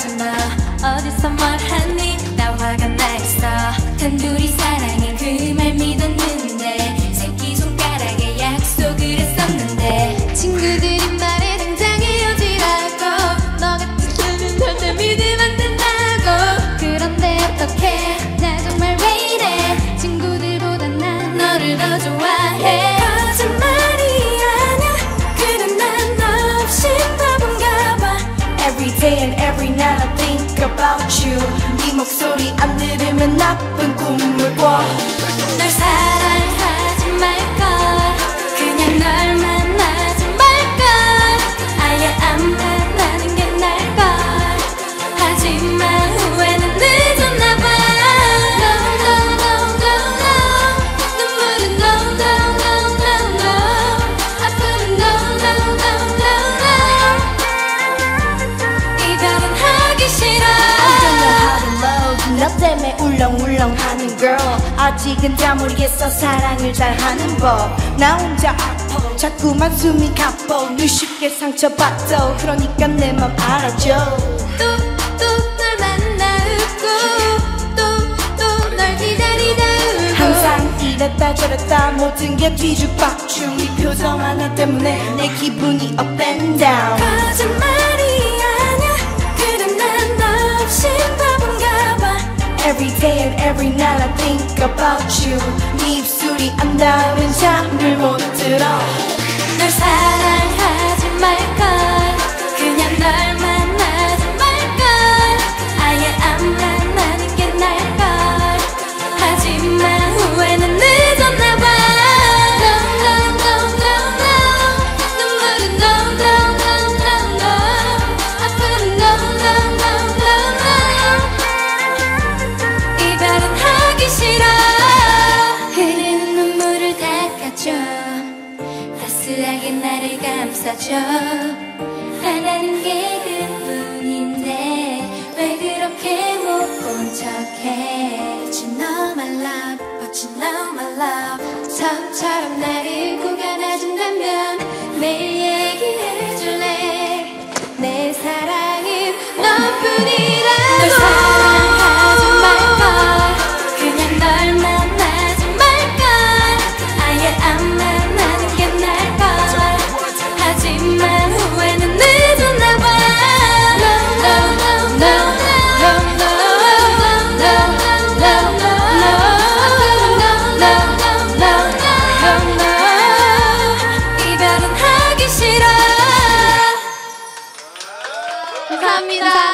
하지마. 어디서 뭘 하니? 나 화가 나 있어. 단둘이 사랑해. 그 말 믿었는데. 새끼 손가락에 약속을 했었는데. 친구들이 말해 당장 헤어지라고. 너 같은 사람 절대 믿으면 안 된다고. 그런데 어떡해? 나 정말 왜 이래? 친구들보다 난 너를 더 좋아 so 너 때문에 울렁울렁 하는 girl. 아직은 다 모르겠어 사랑을 잘하는 법 나 혼자 아파. 자꾸만 숨이 가뻐. 늘 쉽게 상처받어 그러니까 내 맘 알아줘. 또 또 널 만나 웃고 또 또 널 기다리다 울고. 항상 이랬다 저랬다. 모든 게 뒤죽박죽. 네 표정 하나 때문에 내 기분이 up and down. 거짓말 think about you. 네 입술이 안 닿으면 잠을 못 들어 감싸줘 하나는 게 그뿐인데 왜 그렇게 못 본 척해? But you know my love, but you know my love. 처음처럼 나를 꼭 안아준다면 매일 감사합니다. 감사합니다.